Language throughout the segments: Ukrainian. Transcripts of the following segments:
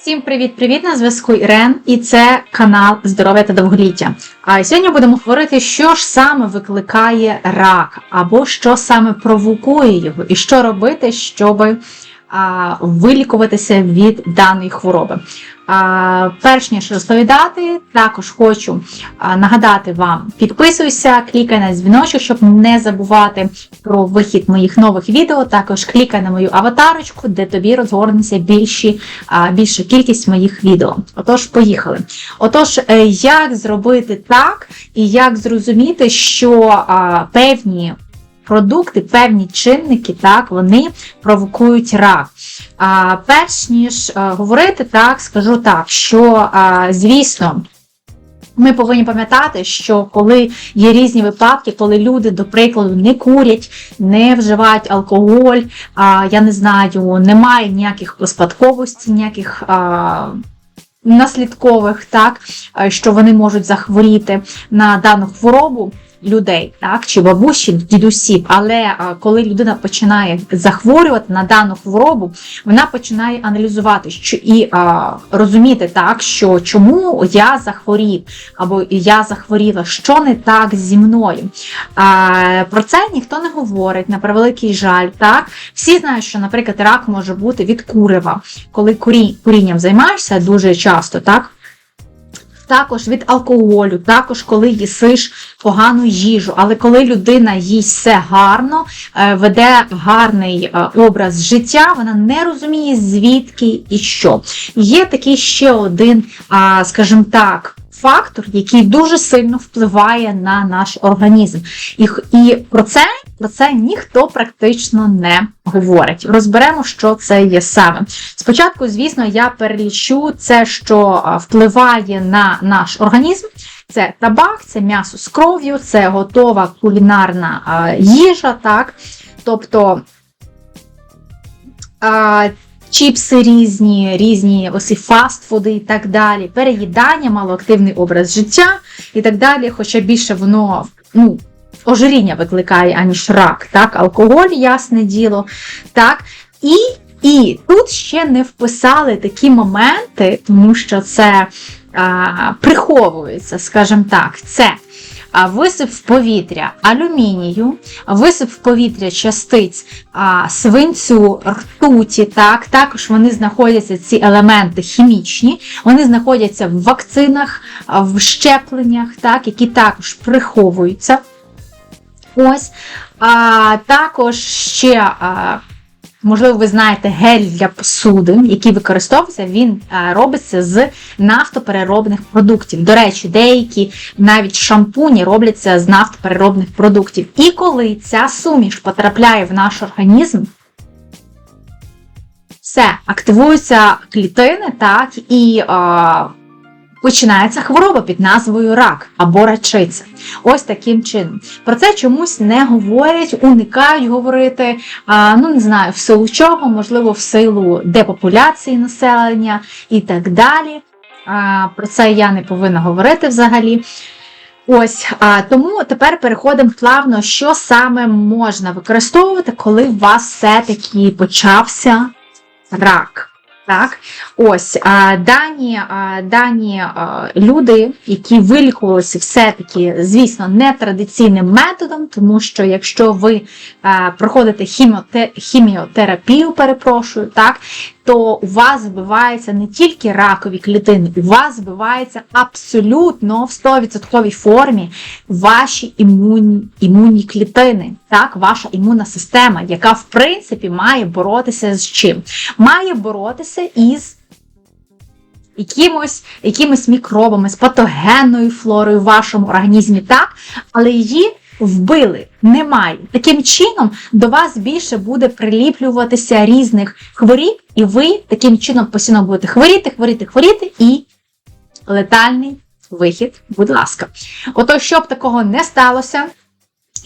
Всім привіт-привіт! На зв'язку Ірен, і це канал Здоров'я та довголіття. А сьогодні будемо говорити, що ж саме викликає рак, або що саме провокує його, і що робити, щоб а, вилікуватися від даної хвороби. Перш ніж розповідати, також хочу нагадати вам: підписуйся, клікай на дзвіночок, щоб не забувати про вихід моїх нових відео. Також клікай на мою аватарочку, де тобі розгорнеться більші, більша кількість моїх відео. Отож, поїхали. Отож, е, як зробити так, і як зрозуміти, що певні продукти, певні чинники, так, вони провокують рак. А, перш ніж а, говорити, так, скажу так, що, а, звісно, ми повинні пам'ятати, що коли є різні випадки, коли люди, до прикладу, не курять, не вживають алкоголь, а, я не знаю, немає ніяких спадковості, ніяких. А, Наслідкових, так, що вони можуть захворіти на дану хворобу, людей, так, чи бабусі, дідусів. Але коли людина починає захворювати на дану хворобу, вона починає аналізувати що і а, розуміти, так, що чому я захворів, або я захворіла, що не так зі мною. А, Про це ніхто не говорить, на превеликий жаль. так. Всі знають, що, наприклад, рак може бути від курива, коли курі, курінням займаєшся дуже часто, так також від алкоголю, також коли їсиш погану їжу. Але коли людина їсть все гарно, е, веде гарний е, образ життя, вона не розуміє, звідки і що. Є такий ще один, скажімо так, фактор, який дуже сильно впливає на наш організм. І і про це про це ніхто практично не говорить. Розберемо, що це є саме. Спочатку, звісно, я перелічу це, що впливає на наш організм. Це табак, це м'ясо з кров'ю, це готова кулінарна їжа, так? Тобто чіпси різні, різні ось і фастфуди і так далі, переїдання, малоактивний образ життя і так далі, хоча більше воно ну, ожиріння викликає, аніж рак, так, алкоголь, ясне діло. так, І і тут ще не вписали такі моменти, тому що це а, приховується, скажімо так, це висип в повітря алюмінію, висип в повітря частиць а, свинцю, ртуті. Так, Також вони знаходяться, ці елементи хімічні, вони знаходяться в вакцинах, в щепленнях, так, які також приховуються. Ось. А, Також ще. А, Можливо, ви знаєте, гель для посуди, який використовується, він е, робиться з нафтопереробних продуктів. До речі, деякі навіть шампуні робляться з нафтопереробних продуктів. І коли ця суміш потрапляє в наш організм, все, активуються клітини, так, і е, починається хвороба під назвою рак або рачиця. Ось таким чином. Про це чомусь не говорять, уникають говорити, ну не знаю, в силу чого, можливо, в силу депопуляції населення і так далі. Про це я не повинна говорити взагалі. Ось, Тому тепер переходимо плавно, що саме можна використовувати, коли у вас все-таки почався рак. Так, ось дані дані люди, які вилікувалися все-таки, звісно, не традиційним методом, тому що якщо ви проходите хіміотерапію, перепрошую, так, то у вас збиваються не тільки ракові клітини, у вас збивається абсолютно в 100% формі ваші імунні, імунні клітини, так, ваша імунна система, яка, в принципі, має боротися з чим? Має боротися із якимось якимось мікробами, з патогенною флорою в вашому організмі, так, але її вбили, немає. Таким чином до вас більше буде приліплюватися різних хворіб, і ви таким чином постійно будете хворіти, хворіти, хворіти і летальний вихід, будь ласка. Ото, щоб такого не сталося,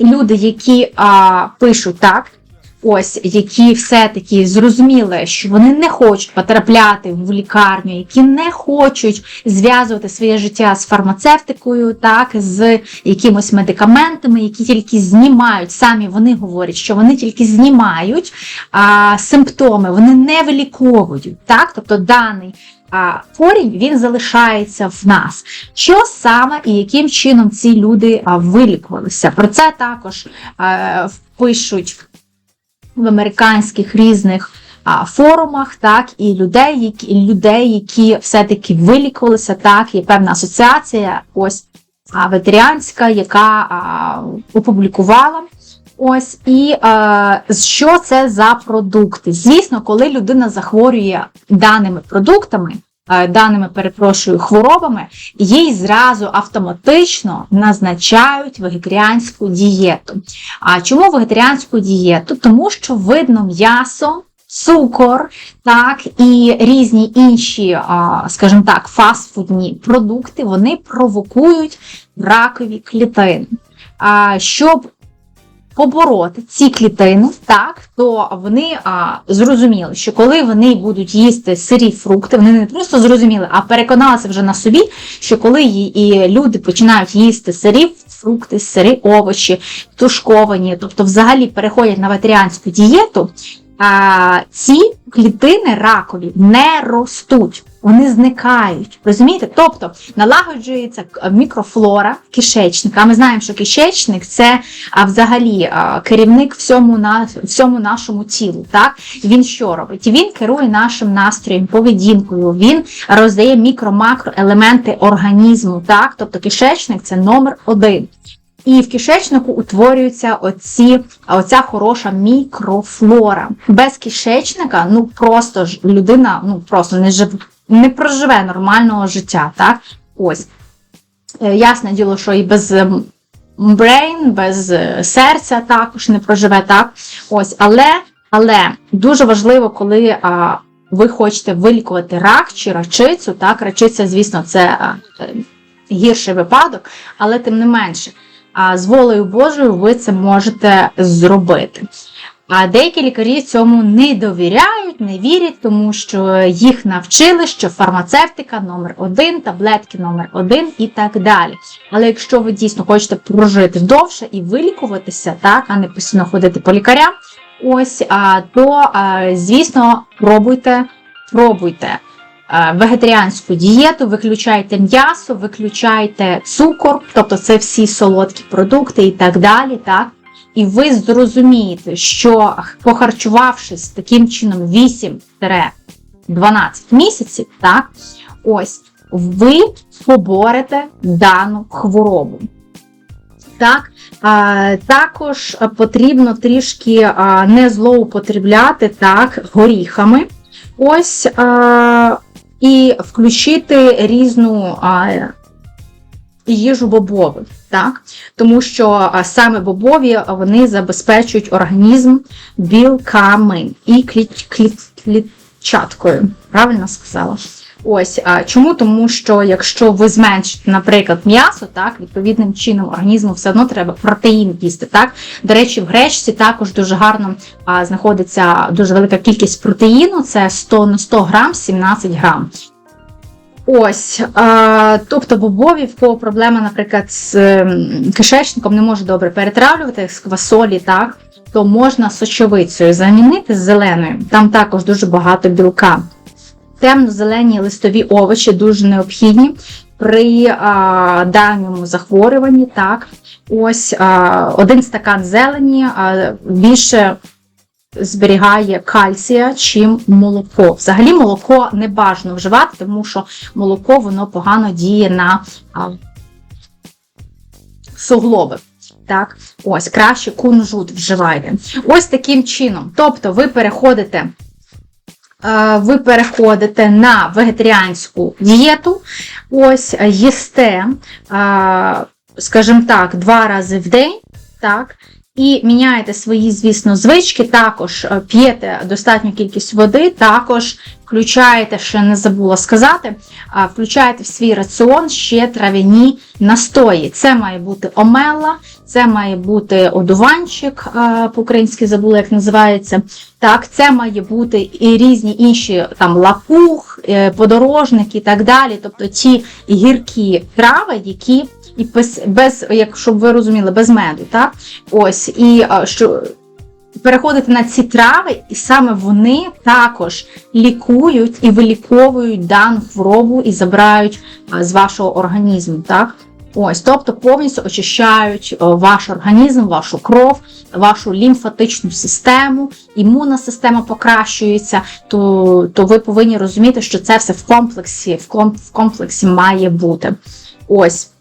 люди, які а, пишуть так. Ось які все-таки зрозуміли, що вони не хочуть потрапляти в лікарню, які не хочуть зв'язувати своє життя з фармацевтикою, так, з якимось медикаментами, які тільки знімають, самі вони говорять, що вони тільки знімають а, симптоми, вони не виліковують. Так? Тобто даний а корінь він залишається в нас. Що саме і яким чином ці люди вилікувалися? Про це також а, пишуть в американських різних форумах, так, і людей, які, людей, які все-таки вилікувалися, так, є певна асоціація, ось ветеріанська, яка опублікувала. Ось і е, що це за продукти? Звісно, коли людина захворює даними продуктами, даними, перепрошую, хворобами, їй зразу автоматично назначають вегетаріанську дієту. А чому вегетаріанську дієту? Тому що видно м'ясо. Цукор, так, і різні інші, скажімо так, фастфудні продукти, вони провокують ракові клітини. Щоб побороти ці клітини, так, то вони а, зрозуміли, що коли вони будуть їсти сирі фрукти, вони не просто зрозуміли, а переконалися вже на собі, що коли і люди починають їсти сирі фрукти, сирі овочі, тушковані, тобто взагалі переходять на вегетаріанську дієту, а, ці клітини ракові не ростуть вони зникають. Розумієте? Тобто налагоджується мікрофлора кишечника. Ми знаємо, що кишечник це а, взагалі а, керівник всьому на всьому нашому тілу. Так? Він що робить? Він керує нашим настроєм, поведінкою, він роздає мікро-макроелементи організму. Так? Тобто кишечник це номер один. І в кишечнику утворюється оці, оця хороша мікрофлора. Без кишечника, ну просто ж людина ну просто не жив, не проживе нормального життя. так? Ось. Е, ясне діло, що і без брейн, без е, серця також не проживе, так? Ось, Але але дуже важливо, коли а, ви хочете вилікувати рак чи рачицю, так, рачиця, звісно, це а, е, гірший випадок, але тим не менше, а, з волею Божою ви це можете зробити. А деякі лікарі цьому не довіряють, не вірять, тому що їх навчили, що фармацевтика номер один, таблетки номер один і так далі. Але якщо ви дійсно хочете прожити довше і вилікуватися, так, а не постійно ходити по лікарям, ось, то, звісно, пробуйте, пробуйте. Вегетаріанську дієту, виключайте м'ясо, виключайте цукор, тобто це всі солодкі продукти і так далі. так і ви зрозумієте, що похарчувавшись таким чином 8-12 місяців, так, ось, ви поборете дану хворобу. Так, а, Також потрібно трішки а, не злоупотребляти так, горіхами. Ось, а, і включити різну а, їжу бобових, так? тому що саме бобові вони забезпечують організм білками і кліт, кліт, клітчаткою. Правильно сказала? Ось а чому? Тому що якщо ви зменшите, наприклад, м'ясо, так, відповідним чином організму все одно треба протеїн їсти. Так? До речі, в гречці також дуже гарно а, знаходиться дуже велика кількість протеїну, це 100 на 100 грам, 17 грам. Ось, а, тобто бобові, в кого проблема, наприклад, з ем, кишечником не може добре перетравлювати з квасолі, так, то можна сочовицею замінити з зеленою. Там також дуже багато білка. Темно-зелені листові овочі дуже необхідні при а, даному захворюванні. так. Ось а, один стакан зелені, а, більше зберігає кальція, чим молоко. Взагалі молоко не бажано вживати, тому що молоко воно погано діє на суглоби. Так, ось, краще кунжут вживайте. Ось таким чином. Тобто ви переходите. Ви переходите на вегетаріанську дієту, ось їсте, скажімо так, два рази в день, так, і міняєте свої, звісно, звички, також е, п'єте достатню кількість води, також включаєте, ще не забула сказати, включаєте в свій раціон ще трав'яні настої. Це має бути омела, це має бути одуванчик, е, по-українськи забула, як називається. Так, це має бути і різні інші там лапух, е, подорожник і так далі. Тобто ті гіркі трави, які і без, без як щоб ви розуміли, без меду. Так? Ось, і а, що переходити на ці трави, і саме вони також лікують і виліковують дану хворобу і забирають а, з вашого організму. Так? Ось, тобто повністю очищають о, ваш організм, вашу кров, вашу лімфатичну систему, імунна система покращується, то, то ви повинні розуміти, що це все в комплексі, в в комплексі має бути. Ось.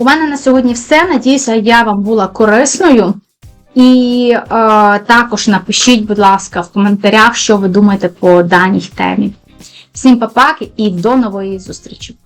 У мене на сьогодні все. Надіюся, я вам була корисною. І е, також напишіть, будь ласка, в коментарях, що ви думаєте по даній темі. Всім папаки і до нової зустрічі!